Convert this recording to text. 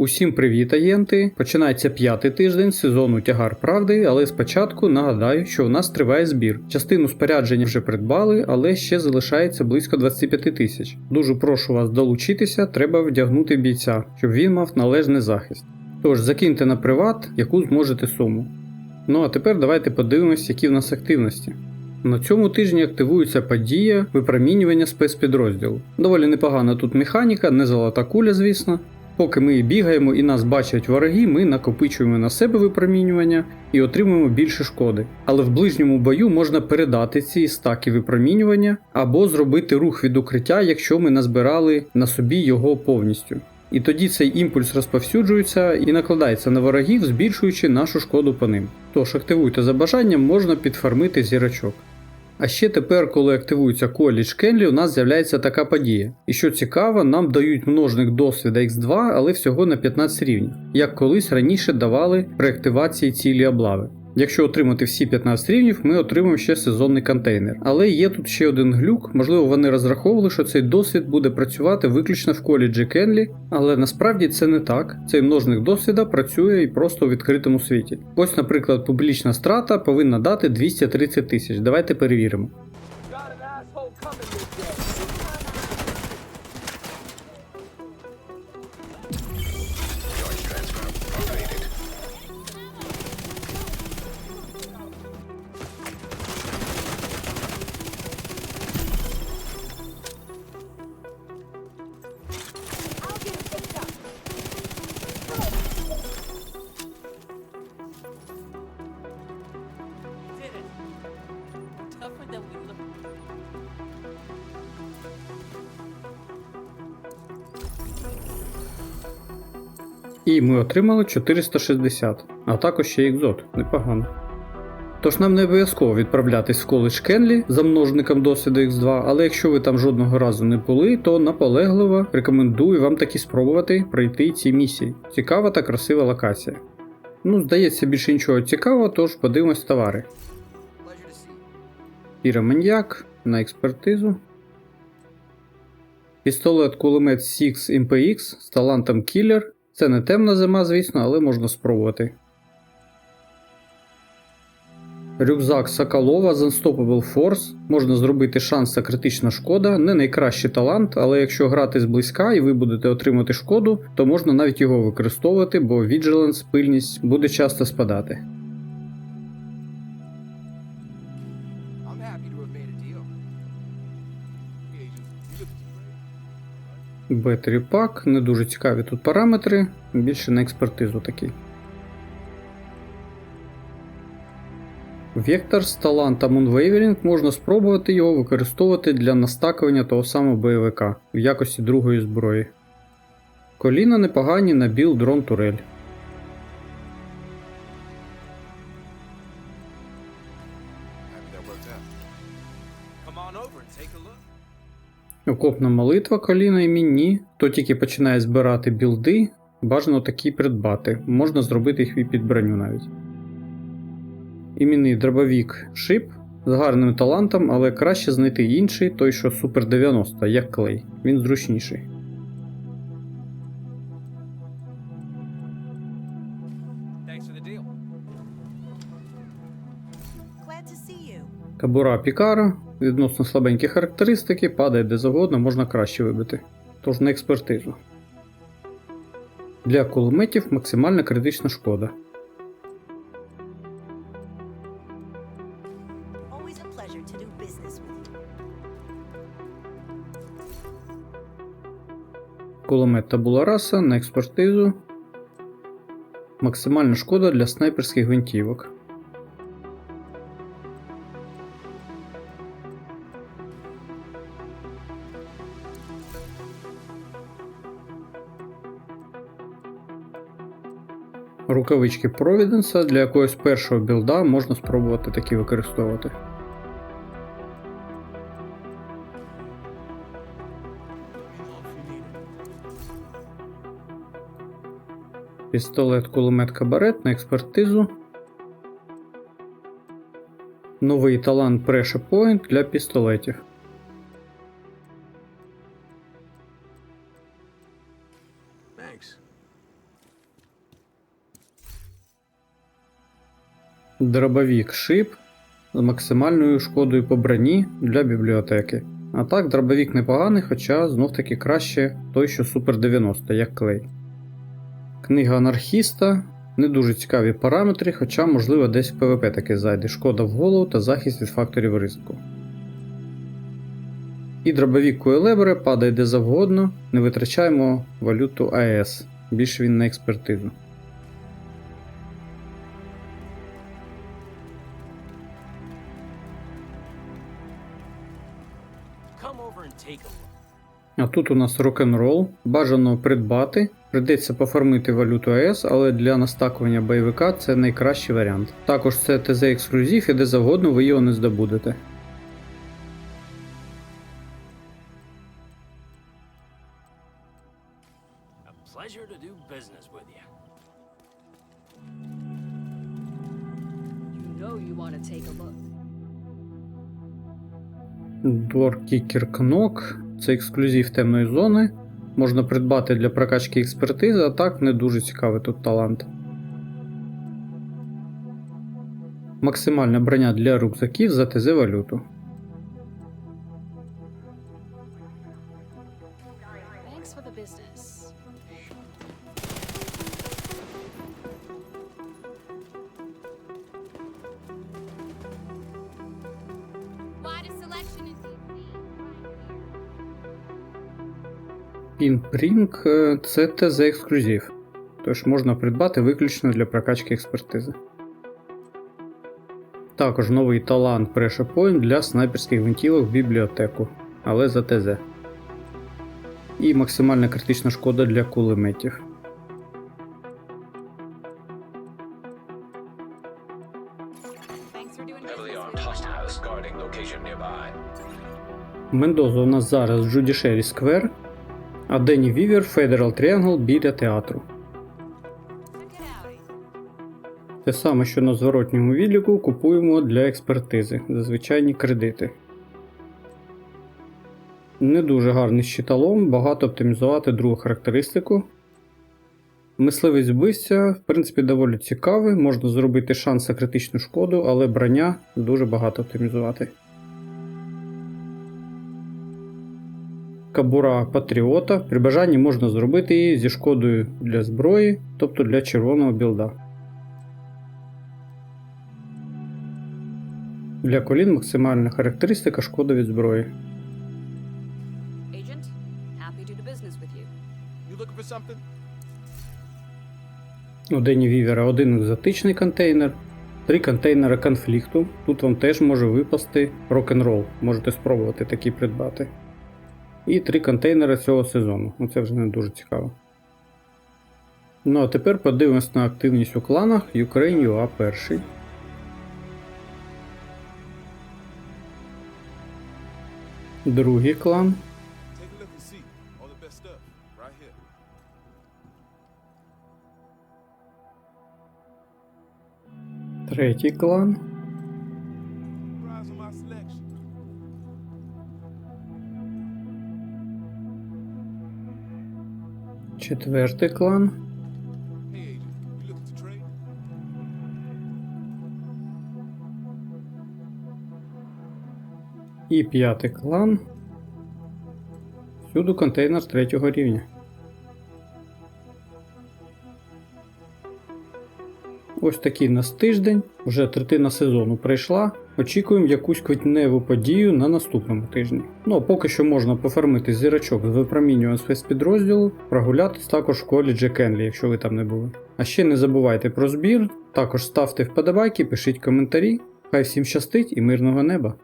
Усім привіт, агенти! Починається п'ятий тиждень сезону Тягар Правди, але спочатку нагадаю, що у нас триває збір. Частину спорядження вже придбали, але ще залишається близько 25 тисяч. Дуже прошу вас долучитися, треба вдягнути бійця, щоб він мав належний захист. Тож закиньте на приват, яку зможете суму. Ну а тепер давайте подивимось, які в нас активності. На цьому тижні активується подія випромінювання спецпідрозділу. Доволі непогана тут механіка, не золота куля, звісно. Поки ми бігаємо і нас бачать вороги, ми накопичуємо на себе випромінювання і отримуємо більше шкоди. Але в ближньому бою можна передати ці стаки випромінювання або зробити рух від укриття, якщо ми назбирали на собі його повністю. І тоді цей імпульс розповсюджується і накладається на ворогів, збільшуючи нашу шкоду по ним. Тож активуйте за бажанням, можна підфармити зірочок. А ще тепер, коли активується коледж Кенлі, у нас з'являється така подія. І що цікаво, нам дають множник досвіда X2, але всього на 15 рівнів, як колись раніше давали при активації цілі облави. Якщо отримати всі 15 рівнів, ми отримаємо ще сезонний контейнер. Але є тут ще один глюк, можливо, вони розраховували, що цей досвід буде працювати виключно в коледжі Кенлі, але насправді це не так. Цей множник досвіда працює і просто у відкритому світі. Ось, наприклад, публічна страта повинна дати 230 тисяч. Давайте перевіримо. І ми отримали 460, а також ще екзот, непогано. Тож нам не обов'язково відправлятись в коледж Кенлі за множником досвіду X2, але якщо ви там жодного разу не були, то наполегливо рекомендую вам таки спробувати пройти ці місії. Цікава та красива локація. Ну, здається, більше нічого цікавого, тож подивимось товари. Піроманьяк на експертизу. Пістолет кулемет 6 MPX з талантом Killer. Це не темна зима, звісно, але можна спробувати. Рюкзак Соколова з Unstoppable Force. Можна зробити шанс та критична шкода. Не найкращий талант, але якщо грати зблизька і ви будете отримати шкоду, то можна навіть його використовувати, бо Vigilance, пильність буде часто спадати. Battery Pack, не дуже цікаві тут параметри, більше на експертизу такий. Вектор з талантом Unwavering можна спробувати його використовувати для настакування того самого бойовика в якості другої зброї. Коліна непогані на біл дрон турель. Окопна молитва коліна і міні. Хто тільки починає збирати білди, бажано такі придбати. Можна зробити їх і під броню навіть. Імінний дробовік шип з гарним талантом, але краще знайти інший, той що Супер 90, як клей. Він зручніший. Кабура Пікара, відносно слабенькі характеристики, падає де завгодно, можна краще вибити. Тож на експертизу. Для кулеметів максимальна критична шкода. Кулемет табула раса на експертизу. Максимальна шкода для снайперських гвинтівок. Рукавички Провіденса для якогось першого білда можна спробувати такі використовувати. Пістолет кулемет кабарет на експертизу. Новий талант Pressure Point для пістолетів. Thanks. Дробовік шип з максимальною шкодою по броні для бібліотеки. А так, дробовік непоганий, хоча знов таки краще той, що Супер 90, як клей. Книга анархіста. Не дуже цікаві параметри, хоча, можливо, десь в ПВП таки зайде шкода в голову та захист від факторів ризику. І дробовік Куелебера падає де завгодно, не витрачаємо валюту АЕС, більше він на експертизу. А тут у нас рок-н-рол, бажано придбати. Придеться пофармити валюту АЕС, але для настакування бойовика це найкращий варіант. Також це ТЗ ексклюзив і де завгодно ви його не здобудете. You know you want to take a look. Door Knok це ексклюзив темної зони. Можна придбати для прокачки експертизи, а так не дуже цікавий тут талант. Максимальна броня для рюкзаків за ТЗ валюту. Pinprink е, це ТЗ ексклюзив, тож можна придбати виключно для прокачки експертизи. Також новий талант Pressure Point для снайперських гвинтівок в бібліотеку, але за ТЗ. І максимальна критична шкода для кулеметів. Мендоза у нас зараз Джуді Шері Сквер, а Дені Вівер Федерал Тріангл біля театру. Те саме, що на зворотньому відліку купуємо для експертизи за звичайні кредити. Не дуже гарний щиталом, багато оптимізувати другу характеристику. Мисливець вбивця, в принципі, доволі цікавий, можна зробити шанс на критичну шкоду, але броня дуже багато оптимізувати. Кабура Патріота. При бажанні можна зробити її зі шкодою для зброї, тобто для червоного білда. Для колін максимальна характеристика шкода від зброї. У Дені Вівера один екзотичний контейнер, три контейнери конфлікту. Тут вам теж може випасти рок-н-рол. Можете спробувати такі придбати. І три контейнери цього сезону. Ну це вже не дуже цікаво. Ну а тепер подивимось на активність у кланах Ukraine UA перший. Другий клан. Take a Четвертий клан. І п'ятий клан. Всюди контейнер третього рівня. Ось такий у нас тиждень, вже третина сезону пройшла. Очікуємо якусь квітневу подію на наступному тижні. Ну а поки що можна пофармити зірочок з випромінювання спецпідрозділу, прогулятись також в коледжі Кенлі, якщо ви там не були. А ще не забувайте про збір, також ставте вподобайки, пишіть коментарі. Хай всім щастить і мирного неба!